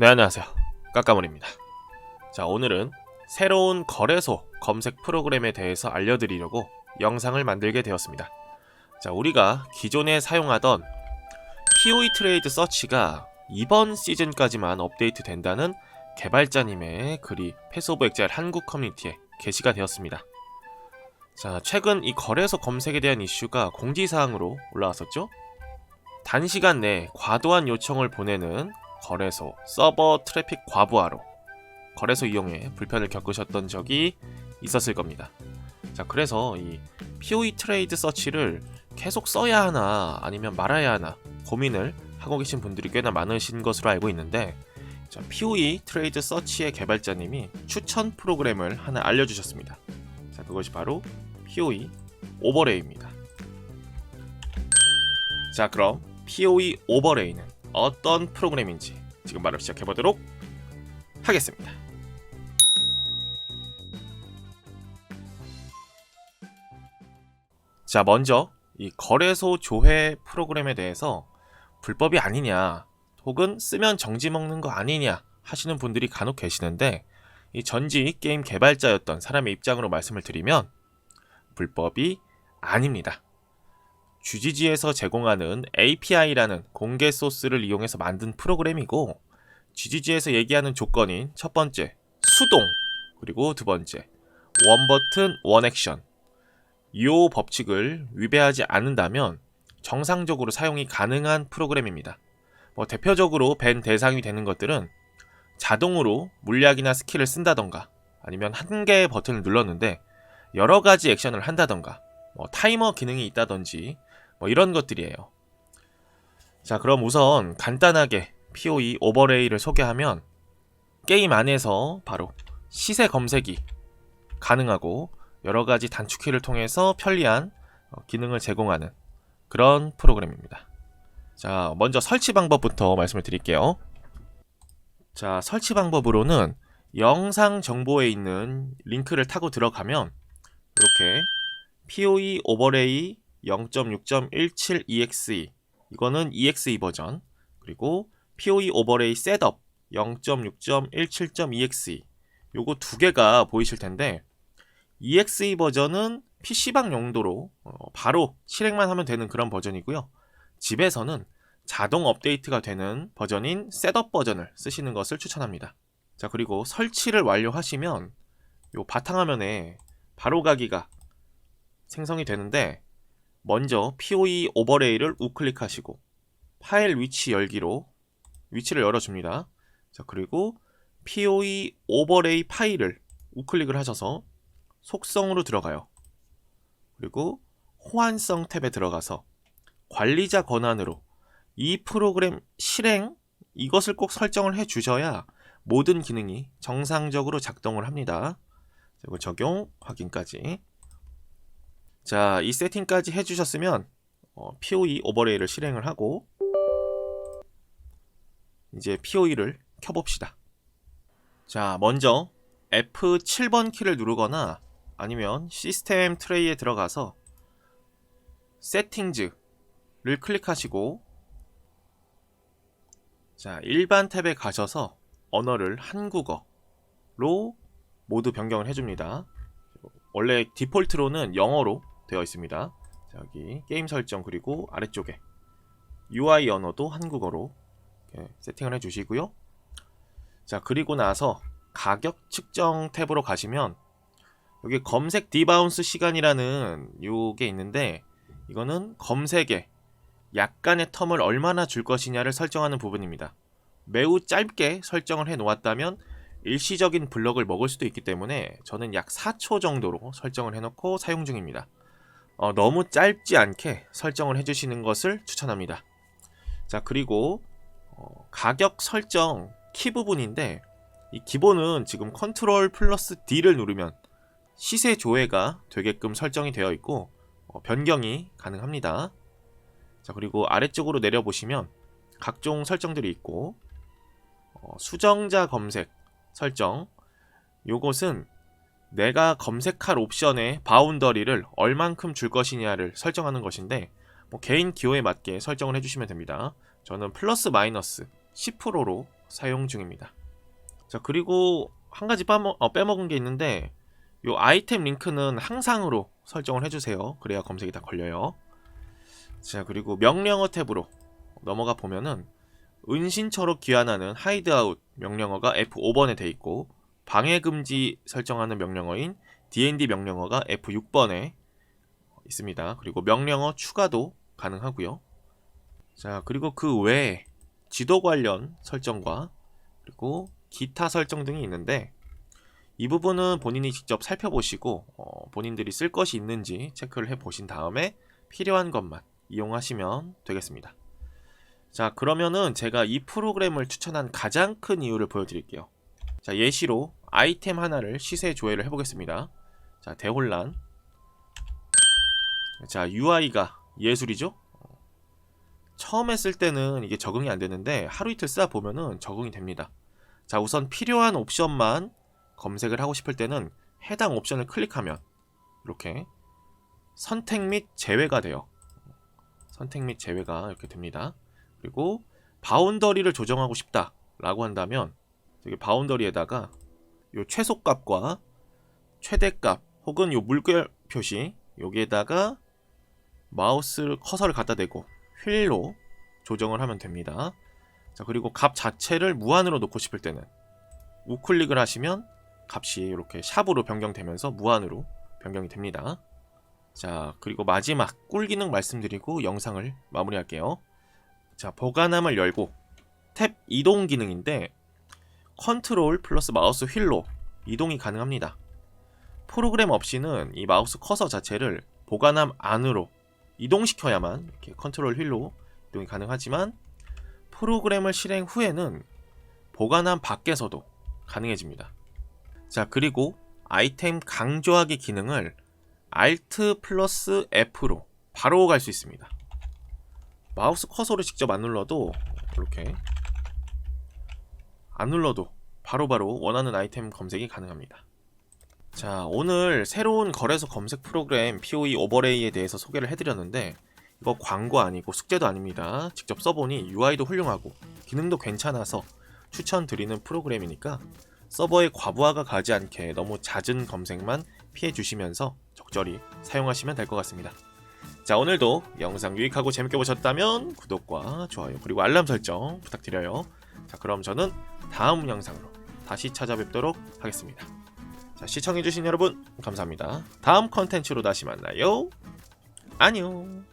네 안녕하세요. 까까몰입니다. 자 오늘은 새로운 거래소 검색 프로그램에 대해서 알려드리려고 영상을 만들게 되었습니다. 자 우리가 기존에 사용하던 POE 트레이드 서치가 이번 시즌까지만 업데이트 된다는 개발자님의 글이 패스 오브 엑자일 한국 커뮤니티에 게시가 되었습니다. 자 최근 이 거래소 검색에 대한 이슈가 공지사항으로 올라왔었죠? 단시간 내에 과도한 요청을 보내는 거래소 서버 트래픽 과부하로 거래소 이용에 불편을 겪으셨던 적이 있었을 겁니다. 자, 그래서 이 POE 트레이드 서치를 계속 써야 하나 아니면 말아야 하나 고민을 하고 계신 분들이 꽤나 많으신 것으로 알고 있는데 자, POE 트레이드 서치의 개발자님이 추천 프로그램을 하나 알려주셨습니다. 자, 그것이 바로 POE 오버레이입니다. 자, 그럼 POE 오버레이는 어떤 프로그램인지 지금 바로 시작해 보도록 하겠습니다. 자, 먼저 이 거래소 조회 프로그램에 대해서 불법이 아니냐, 혹은 쓰면 정지 먹는 거 아니냐 하시는 분들이 간혹 계시는데 이 전지 게임 개발자였던 사람의 입장으로 말씀을 드리면 불법이 아닙니다. GGG에서 제공하는 API라는 공개 소스를 이용해서 만든 프로그램이고 GGG에서 얘기하는 조건인 첫 번째 수동 그리고 두 번째 원 버튼 원 액션 이 법칙을 위배하지 않는다면 정상적으로 사용이 가능한 프로그램입니다. 뭐 대표적으로 밴 대상이 되는 것들은 자동으로 물약이나 스킬을 쓴다던가 아니면 한 개의 버튼을 눌렀는데 여러 가지 액션을 한다던가 뭐 타이머 기능이 있다든지 뭐 이런 것들이에요. 자, 그럼 우선 간단하게 POE 오버레이를 소개하면 게임 안에서 바로 시세 검색이 가능하고 여러 가지 단축키를 통해서 편리한 어, 기능을 제공하는 그런 프로그램입니다. 자, 먼저 설치 방법부터 말씀을 드릴게요. 자, 설치 방법으로는 영상 정보에 있는 링크를 타고 들어가면 이렇게 POE 오버레이 0.6.17exe 이거는 exe 버전 그리고 POE 오버레이 셋업 0.6.17.exe 요거 두 개가 보이실 텐데 exe 버전은 PC방 용도로 어, 바로 실행만 하면 되는 그런 버전이고요. 집에서는 자동 업데이트가 되는 버전인 셋업 버전을 쓰시는 것을 추천합니다. 자, 그리고 설치를 완료하시면 요 바탕화면에 바로 가기가 생성이 되는데 먼저 POE 오버레이를 우클릭하시고 파일 위치 열기로 위치를 열어줍니다. 자 그리고 POE 오버레이 파일을 우클릭을 하셔서 속성으로 들어가요. 그리고 호환성 탭에 들어가서 관리자 권한으로 이 프로그램 실행 이것을 꼭 설정을 해 주셔야 모든 기능이 정상적으로 작동을 합니다. 그리고 적용 확인까지 자, 이 세팅까지 해주셨으면 어, POE 오버레이를 실행을 하고 이제 POE를 켜봅시다. 자, 먼저 F7번 키를 누르거나 아니면 시스템 트레이에 들어가서 세팅즈를 클릭하시고 자, 일반 탭에 가셔서 언어를 한국어로 모두 변경을 해줍니다. 원래 디폴트로는 영어로 되어 있습니다. 자, 여기 게임 설정 그리고 아래쪽에 UI 언어도 한국어로 세팅을 해주시고요. 자 그리고 나서 가격 측정 탭으로 가시면 여기 검색 디바운스 시간이라는 요게 있는데 이거는 검색에 약간의 텀을 얼마나 줄 것이냐를 설정하는 부분입니다. 매우 짧게 설정을 해 놓았다면 일시적인 블럭을 먹을 수도 있기 때문에 저는 약 4초 정도로 설정을 해놓고 사용 중입니다. 어, 너무 짧지 않게 설정을 해주시는 것을 추천합니다. 자 그리고 어, 가격 설정 키 부분인데 이 기본은 지금 컨트롤 플러스 D를 누르면 시세 조회가 되게끔 설정이 되어 있고 어, 변경이 가능합니다. 자 그리고 아래쪽으로 내려보시면 각종 설정들이 있고 어, 수정자 검색 설정 요것은 내가 검색할 옵션의 바운더리를 얼만큼 줄 것이냐를 설정하는 것인데 뭐 개인 기호에 맞게 설정을 해주시면 됩니다. 저는 플러스 마이너스 10%로 사용 중입니다. 자 그리고 한 가지 빠먹, 어, 빼먹은 게 있는데 요 아이템 링크는 항상으로 설정을 해주세요. 그래야 검색이 다 걸려요. 자 그리고 명령어 탭으로 넘어가 보면은 은신처로 귀환하는 하이드아웃 명령어가 F5번에 돼 있고 방해 금지 설정하는 명령어인 D&D 명령어가 F6번에 있습니다. 그리고 명령어 추가도 가능하고요. 자, 그리고 그 외에 지도 관련 설정과 그리고 기타 설정 등이 있는데 이 부분은 본인이 직접 살펴보시고 어, 본인들이 쓸 것이 있는지 체크를 해 보신 다음에 필요한 것만 이용하시면 되겠습니다. 자, 그러면은 제가 이 프로그램을 추천한 가장 큰 이유를 보여드릴게요. 자, 예시로 아이템 하나를 시세 조회를 해보겠습니다. 자, 대혼란. 자, UI가 예술이죠? 처음 했을 때는 이게 적응이 안 되는데 하루 이틀 쓰다 보면은 적응이 됩니다. 자, 우선 필요한 옵션만 검색을 하고 싶을 때는 해당 옵션을 클릭하면 이렇게 선택 및 제외가 돼요. 선택 및 제외가 이렇게 됩니다. 그리고 바운더리를 조정하고 싶다라고 한다면 여기 바운더리에다가 요 최소값과 최대값 혹은 요 물결 표시 여기에다가 마우스 커서를 갖다 대고 휠로 조정을 하면 됩니다. 자 그리고 값 자체를 무한으로 놓고 싶을 때는 우클릭을 하시면 값이 이렇게 샵으로 변경되면서 무한으로 변경이 됩니다. 자 그리고 마지막 꿀 기능 말씀드리고 영상을 마무리할게요. 자 보관함을 열고 탭 이동 기능인데 컨트롤 플러스 마우스 휠로 이동이 가능합니다. 프로그램 없이는 이 마우스 커서 자체를 보관함 안으로 이동시켜야만 이렇게 컨트롤 휠로 이동이 가능하지만 프로그램을 실행 후에는 보관함 밖에서도 가능해집니다. 자, 그리고 아이템 강조하기 기능을 Alt 플러스 F로 바로 갈 수 있습니다. 마우스 커서를 직접 안 눌러도 이렇게 안 눌러도 바로바로 원하는 아이템 검색이 가능합니다. 자, 오늘 새로운 거래소 검색 프로그램 POE 오버레이에 대해서 소개를 해드렸는데 이거 광고 아니고 숙제도 아닙니다. 직접 써보니 UI도 훌륭하고 기능도 괜찮아서 추천드리는 프로그램이니까 서버의 과부하가 가지 않게 너무 잦은 검색만 피해 주시면서 적절히 사용하시면 될 것 같습니다. 자, 오늘도 영상 유익하고 재밌게 보셨다면 구독과 좋아요 그리고 알람 설정 부탁드려요. 자, 그럼 저는 다음 영상으로 다시 찾아뵙도록 하겠습니다. 자, 시청해주신 여러분 감사합니다. 다음 컨텐츠로 다시 만나요. 안녕.